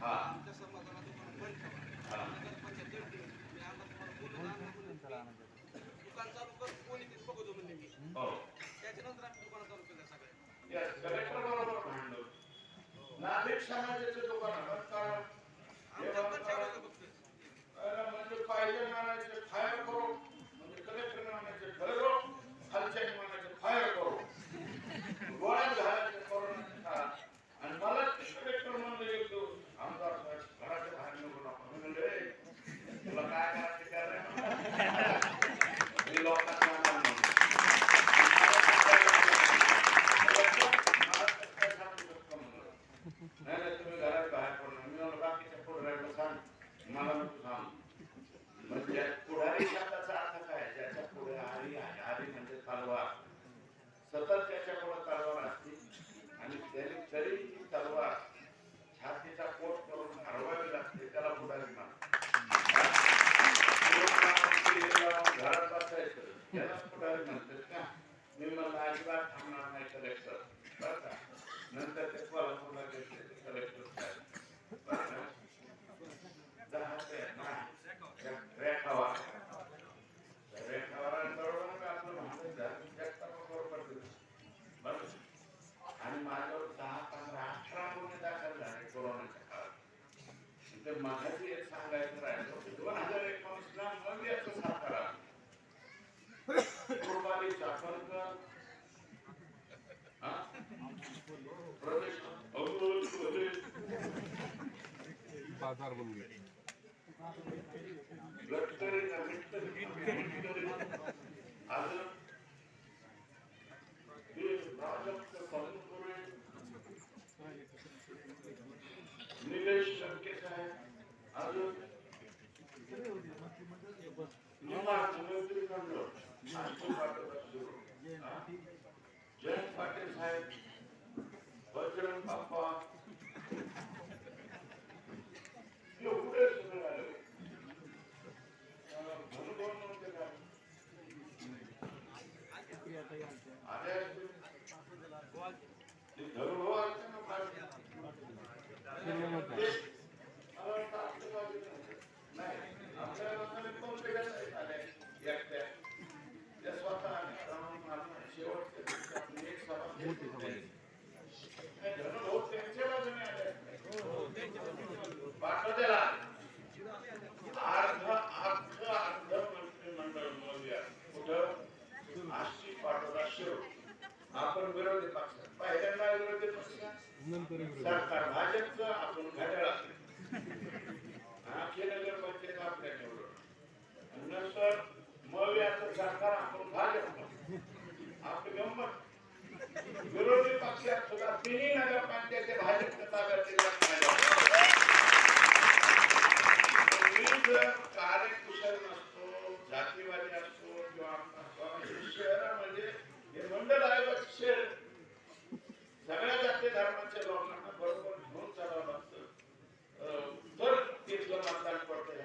आमच्या समाजाला दुकान चालू कर कोणी बघतो म्हणले मी. त्याच्यानंतर आम्ही दुकान चालू केलं सगळ्या नागरिक समाजाचं Thank you.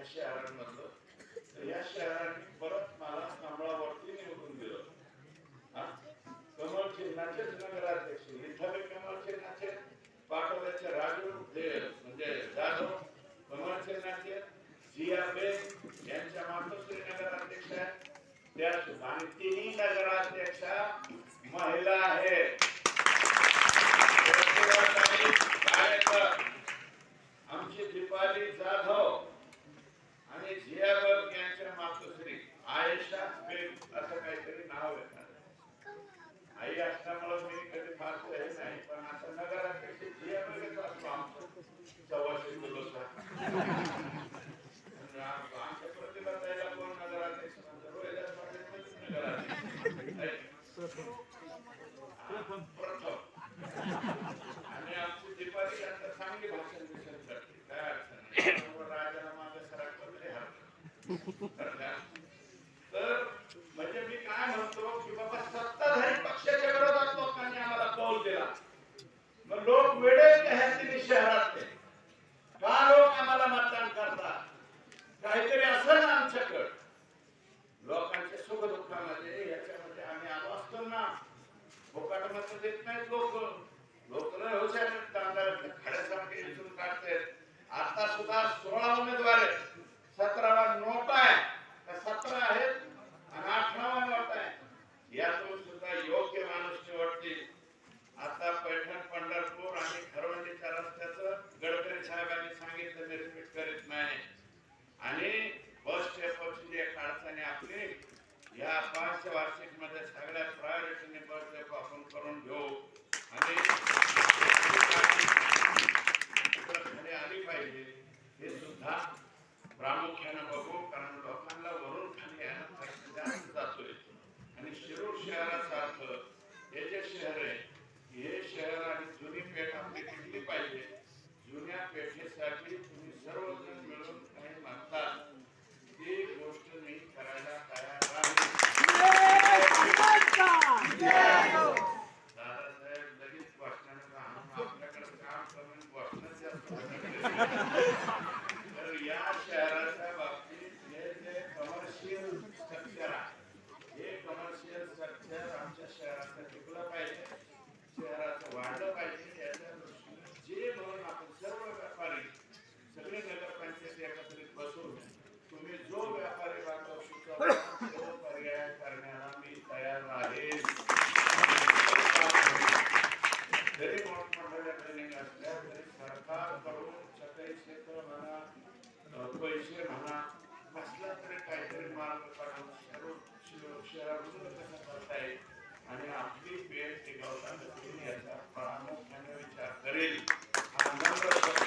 Sharon आता सुद्धा सोळा उमेदवार आहेत क्षेत्र म्हणा पैसे म्हणा नसला तरी काहीतरी मार्ग काढून शहरामधून कसं करता आणि आपली वेळ टिकवताना याचा प्रामुख्याने विचार करेल. आनंद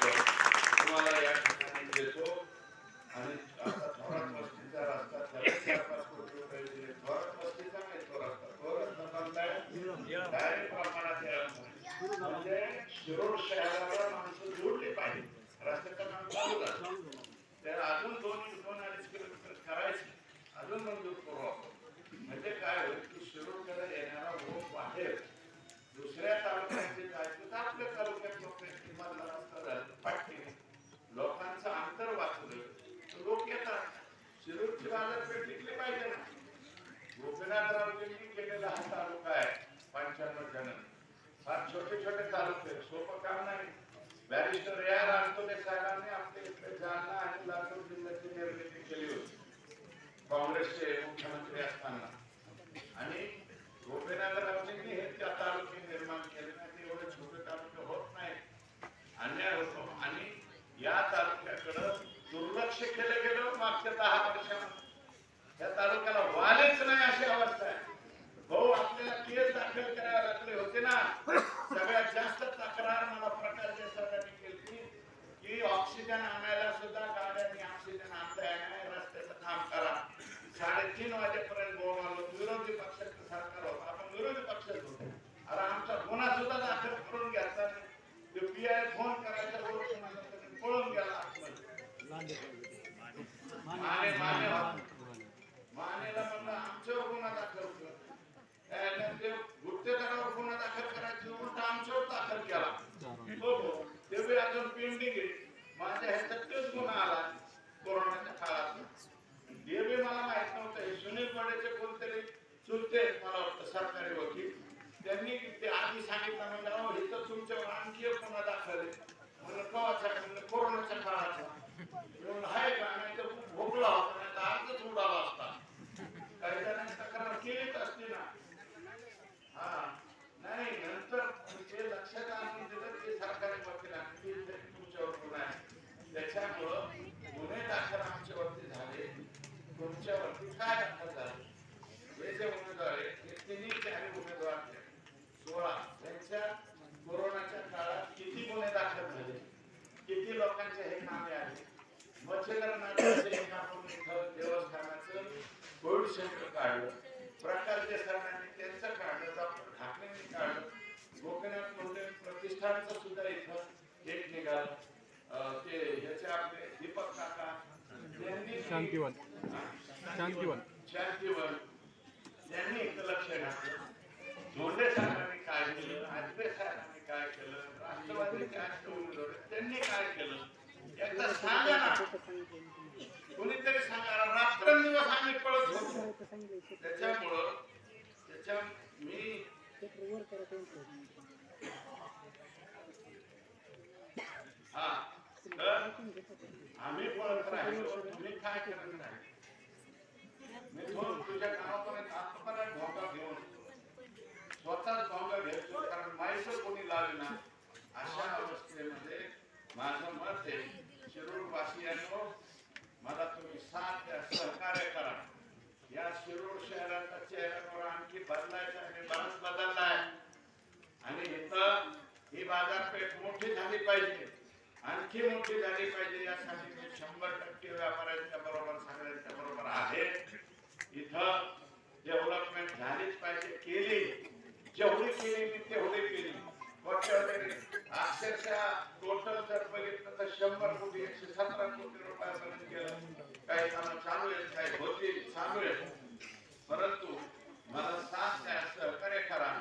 मागच्या दहा वर्षामध्ये या तालुक्याला वालेच नाही अशी अवस्था आहे. भाऊ आपल्याला केस दाखल करायला लागले होते ना. सगळ्यात जास्त तक्रार मला प्रकार देसाने केली. की ऑक्सिजन आणायला सुद्धा गाड्यांनी ऑक्सिजन आणता येणार रस्त्याचं काम करा. साडेतीन वाजे Amén. शांतीवन. शांतीवन. शांतीवन. त्यांनी इथं लक्ष घातलं. धोंडे साहेबांनी काय केलं? आजबे साहेबांनी काय केलं? राष्ट्रवादी काय उमेदवार. त्यांनी काय केलं? एकदा सांगा ना. कोणीतरी सांगा रात्रंदिवस आम्ही पळत होतो. त्याच्यामुळं त्याच्या मी हा. आम्ही पळत राहिलो तुम्ही काय करत नाही? मी दोन तुझ्या नावापर्यंत आत्मपर्यंत भोंगा घेऊन स्वतःच भोंगा घेतो कारण माहिती कोणी लावेना अशा अवस्थेमध्ये माझं मत आहे शिरूर वासियांनो मला तुम्ही साथ द्या सहकार्य करा. या शिरूर शहराचा चेहऱ्यावर आणखी बदलायचा आणि बराच बदललाय आणि इथं ही बाजारपेठ मोठी झाली पाहिजे. आणखी मोठी झाली पाहिजे यासाठी मी शंभर टक्के व्यापाऱ्यांच्या बरोबर सगळ्यांच्या बरोबर आहे. इथं डेव्हलपमेंट झालीच पाहिजे केली. जेवढी केली मी तेवढी केली. अक्षरशः टोटल जर बघितलं तर शंभर कोटी एकशे सतरा कोटी रुपयापर्यंत गेलं. काही कामं चालू आहेत काही होतील चालू आहेत. परंतु मला साथ द्या सहकार्य करा.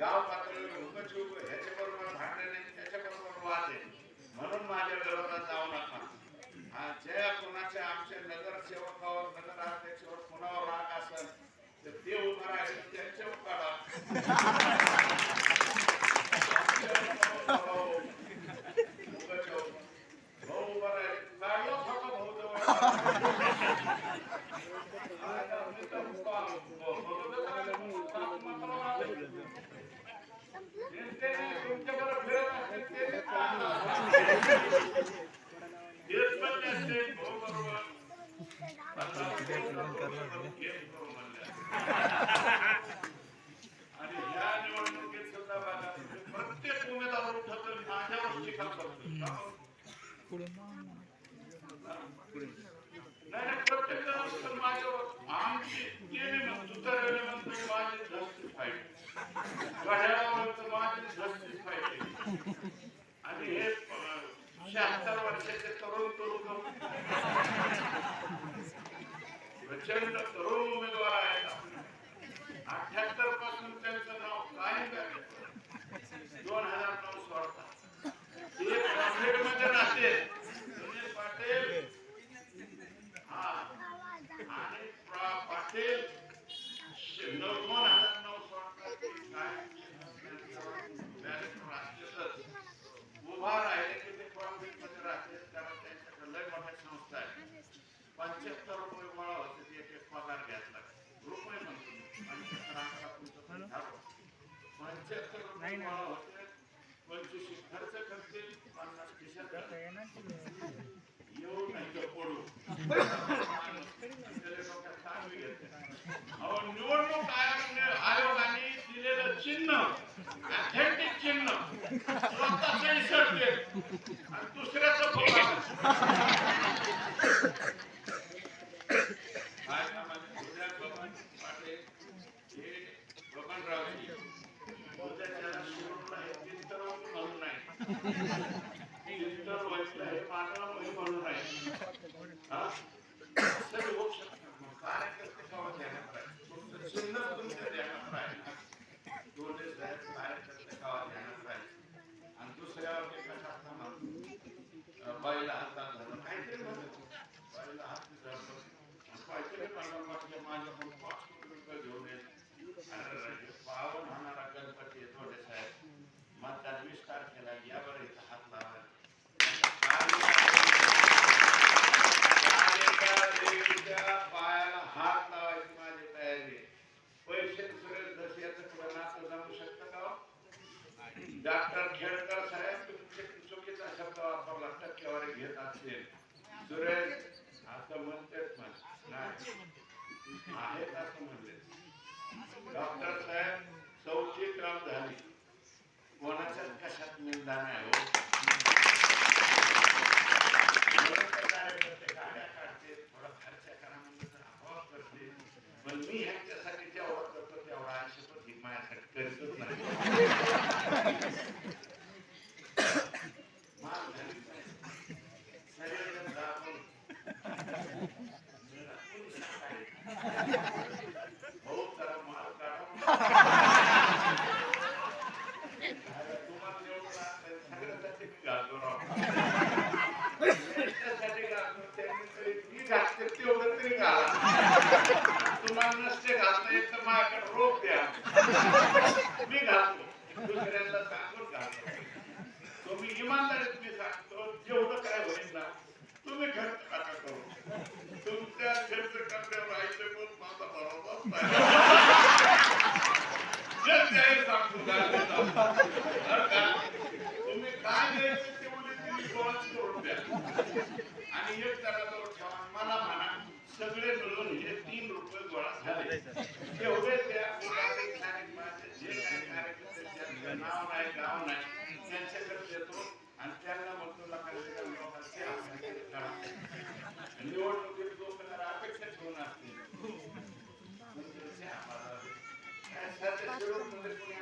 गाव पातळीवर उगच ह्याच्याबरोबर ह्याच्या बरोबर भांडणे नाही त्याच्या बरोबर वाद आहे. म्हणून माझ्या विरोधात जाऊ नका. हा ज्या कोणाच्या आमच्या नगरसेवकावर नगराध्यक्षावर कोणावर राग असेल तर ते उभं राहिले त्यांच्यावर काढा भाऊ उभा राहिले काढलं फक्त भाऊ जवळ आता मी तर मुक्काम. भाऊ तर काय मुक्काम मात्र वाजले. ते नाही, तुमच्याबरोबर फिरत असतील ते नाही पाहणार. तेच म्हणले असतील, भाऊ बरोबर. आता भाऊ बरोबर, हेच बरोबर म्हणले. आणि ह्या निवडणुकीत सुद्धा बघा प्रत्येक उमेदवार उठत माझ्यावर टीका करतो नाही नाही, प्रत्येक जण उठतो माझ्यावर आमची ते नाही म्हणतो तुतारीने म्हणतो माझी justified. घड्याळावर म्हणतो माझी justified. आणि हे शहात्तर वर्षाचे तरुण तरुण प्रचंड तरुण उमेदवार आहेत अठ्याहत्तरपासून त्यांचं नाव कायम दोन हजार निवडणूक आयोग- आयोगाने दिलेलं चिन्ह अथेंटिक चिन्ह स्वतःच दुसऱ्याच फुगार. काय कामाचे? उद्या बबन पाटील हे बबनरावजी उद्याच्याला शिरूरला हे चिंतनवू म्हणून नाही. चिंतनवूला हे मानववही म्हणून नाही. हा? असं होऊ शकतं. मग कार्यकर्ते केव्हा ध्यानात राहील? तुमचं चिन्ह तुमच्या ध्यानात राहील. दोन्ही साहेब कार्यकर्ते केव्हा ध्यानात राहील? आणि दुसऱ्यावर ते कशात म्हणा बाईला हातात झालं काहीतरी म्हणत बाईला हात धरलं काहीतरी म्हणलं म्हटलं माझ्याकडून पाच कोटी रुपये घेऊन ये अरे राजे, पावन होणारा गणपती आहे थोडे साहेब मतदान वीस तारखेला या बरं इथं हात लावा देवीच्या पायाला हात लावायची माझी तयारी आहे. पैसे सुरेश दस याचं तुला नातं जमू शकतं का हो? डॉक्टर खेडकर साहेब तुमचे चुकीचा शब्द वापरला टक्केवारी घेत असतील. सुरेश असं म्हणतेच म्हण. नाही. आहेत असं म्हणले. डॉक्टर साहेब चौथी टर्म झाली. कोणाच्याच कशात निंदा नाही हो. कार्यकर्ते गाड्या काढते थोडा खर्च करा म्हणलं तर आपोआप करते पण मी ह्यांच्यासाठी जेवढा करतो तेवढा आयुष्यभर ही माझ्यासाठी करतच नाही. मी घालतो सांगून घालतो तो सांगतो. जेवढं काय होईल ना तुम्ही खर्च नका करू. तुमच्या खर्च करण्यावर राहिले पण माझा बरोबर तुम्ही काय द्यायचं तेवढे सोडून द्या. आणि एक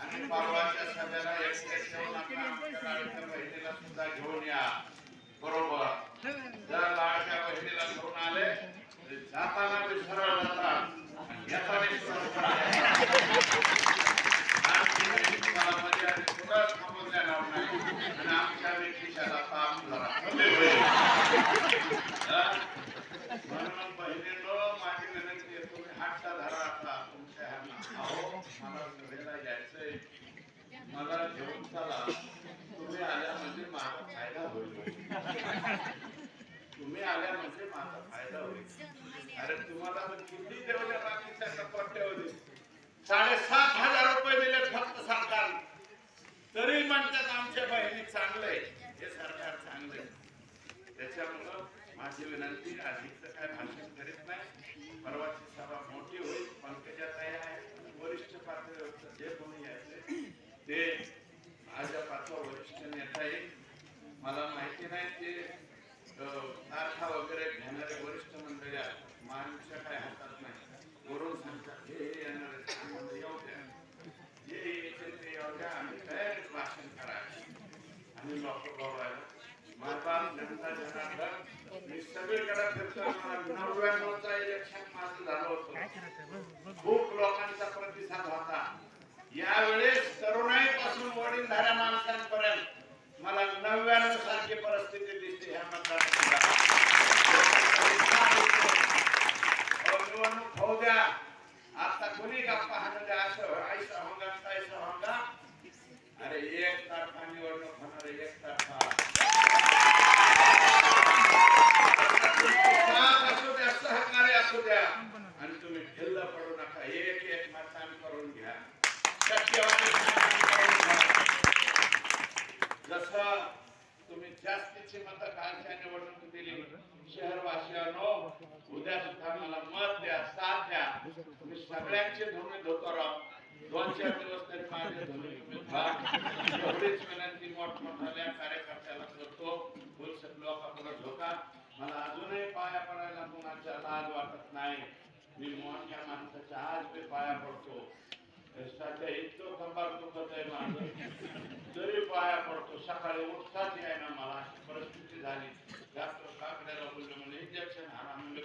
आणि परवाच्या सभेला बहिणीला सुद्धा घेऊन या बरोबर जर लाडक्या बहिणीला घेऊन आले जाताना ते सरळ जातात येताना आणि आमच्या वेगळीशाला काम जरा कमी होईल म्हणून बहिणीनो माझी विनंती आहे तुम्ही हातचा धरा आता तुमच्या हातला अहो मला सभेला यायचंय मला घेऊन चला तुम्ही आल्या म्हणजे माझा फायदा होईल तुम्ही आल्या म्हणजे माझा फायदा होईल अरे तुम्हाला किती देवल्या बाकीच्या सपोर्ट ठेवले साडेसात हजार Yeah. दोन एवढीच विनंती मोठमोठ्या कार्यकर्त्याला करतो लोकांपुढे धोका मला अजूनही पाया पडायला कोणाच्या लाज वाटत नाही मी मोठ्या माणसाच्या आज पाया पडतो इतकं कंबार दुखत आहे माझं तरी पाया पडतो सकाळी उठताच ना मला अशी परिस्थिती झाली डॉक्टर काकड्याला बोलले म्हणजे इंजेक्शन आणा म्हणजे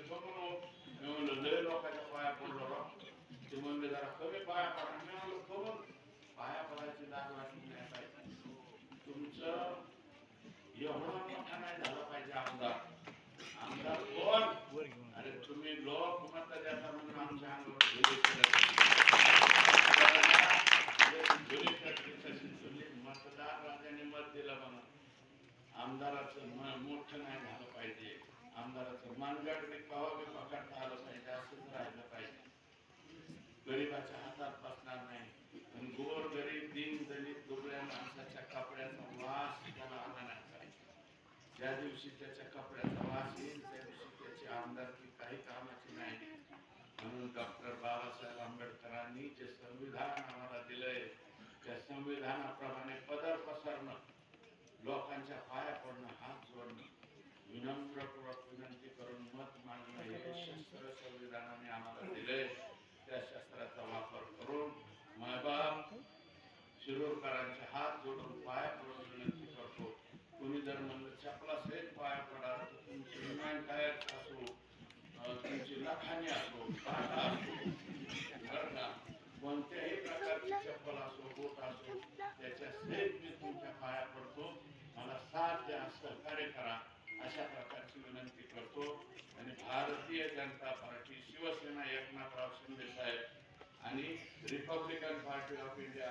मी म्हणलं लय लोकांच्या पाया पडलो ते म्हणले जरा कमी पाया पडा मी म्हणलो कमून पाया पडायची लाज वाटली नाही पाहिजे तुमचं एवढा मोठा नाही झाला पाहिजे आमदार आमदार कोण? अरे तुम्ही लोक मत म्हणून आमच्या अंगावर शिरोडकरांचे हात जोडून पाया पडून विनंती करतो. कुणी जर म्हणलं चपला सहित पाया पडा तर तुमची विमान टायर असो तुमची लखानी असो काटा असो का कोणत्याही प्रकारची चप्पल असो बोट असो त्याच्या सहित मी तुमच्या पाया पडतो. मला साथ द्या सहकार्य करा अशा प्रकारची विनंती करतो. आणि भारतीय जनता पार्टी शिवसेना एकनाथराव शिंदे साहेब आणि रिपब्लिकन पार्टी ऑफ इंडिया